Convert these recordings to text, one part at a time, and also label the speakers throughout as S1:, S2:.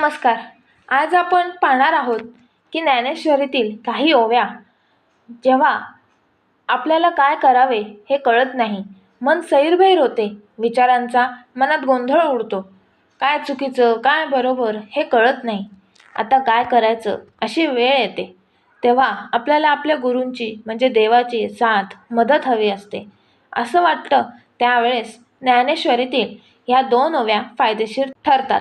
S1: नमस्कार. आज आपण पाहणार आहोत की ज्ञानेश्वरीतील काही ओव्या जेव्हा आपल्याला काय करावे हे कळत नाही. मन सैरभैर होते. विचारांचा मनात गोंधळ उडतो. काय चुकीचं काय बरोबर हे कळत नाही. आता काय करायचं अशी वेळ येते. तेव्हा आपल्याला आपल्या गुरूंची म्हणजे देवाची साथ मदत हवी असते. असं वाटतं त्यावेळेस ज्ञानेश्वरीतील ह्या दोन ओव्या फायदेशीर ठरतात.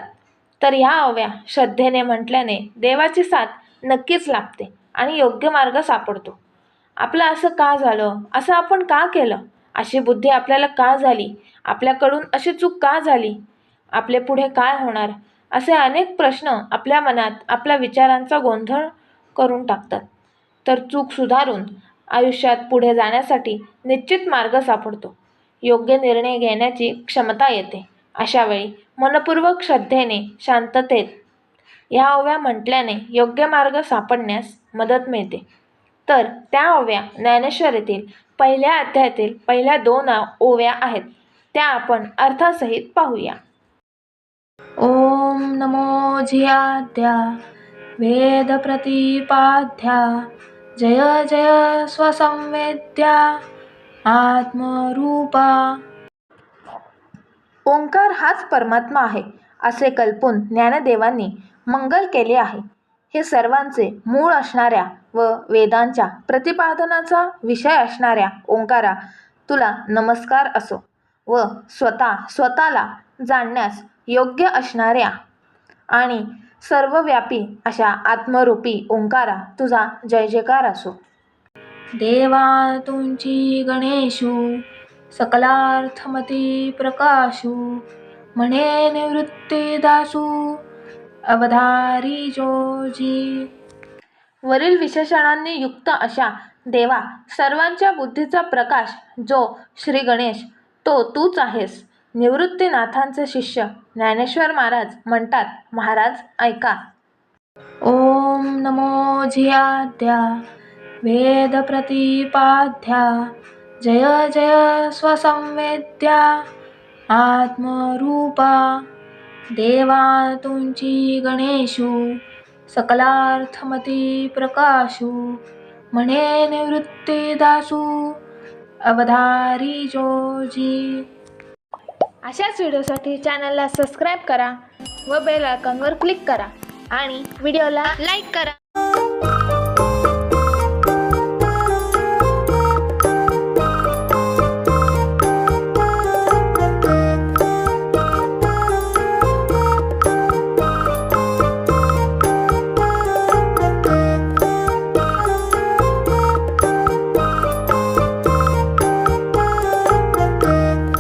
S1: तर ह्या ओव्या श्रद्धेने म्हटल्याने देवाची साथ नक्कीच लाभते आणि योग्य मार्ग सापडतो. आपलं असं का झालं? असं आपण का केलं? अशी बुद्धी आपल्याला का झाली? आपल्याकडून अशी चूक का झाली? आपले पुढे काय होणार? असे अनेक प्रश्न आपल्या मनात आपल्या विचारांचा गोंधळ करून टाकतात. तर चूक सुधारून आयुष्यात पुढे जाण्यासाठी निश्चित मार्ग सापडतो. योग्य निर्णय घेण्याची क्षमता येते. अशावेळी मनपूर्वक श्रद्धेने शांततेत ह्या ओव्या म्हटल्याने योग्य मार्ग सापडण्यास मदत मिळते. तर त्या ओव्या ज्ञानेश्वरीतील पहिल्या अध्यायातील पहिल्या दोन ओव्या आहेत. त्या आपण अर्थासहित पाहूया. ओम नमो झियाद्या वेद प्रतिपाद्या जय जय स्वसंवेद्या आत्मरूपा ओंकार हाच परमात्मा आहे असे कल्पून ज्ञानदेवांनी मंगल केले आहे. हे सर्वांचे मूळ असणाऱ्या व वेदांच्या प्रतिपादनाचा विषय असणाऱ्या ओंकारा तुला नमस्कार असो व स्वतः स्वतःला जाणण्यास योग्य असणाऱ्या आणि सर्वव्यापी अशा आत्मरूपी ओंकारा तुझा जय जयकार असो. देवा तुमची गणेशू सकलार्थमती प्रकाशू म्हणे निवृत्ती दासू अवधारी जोजी. वरील विशेषणांनी युक्त अशा देवा सर्वांच्या बुद्धीचा प्रकाश जो श्री गणेश तो तूच आहेस. निवृत्तीनाथांचे शिष्य ज्ञानेश्वर महाराज म्हणतात महाराज ऐका. ओम नमो झियाद्या वेद प्रतिपाद्या जय जय स्वसंवेद्या आत्मरूपा. देवा तुमची गणेशू सकलार्थमती प्रकाशू म्हणे निवृत्ती दासू अवधारी जोजी. अशाच व्हिडिओसाठी चॅनलला सबस्क्राईब करा व बेल आयकॉनवर क्लिक करा आणि व्हिडिओला लाईक करा.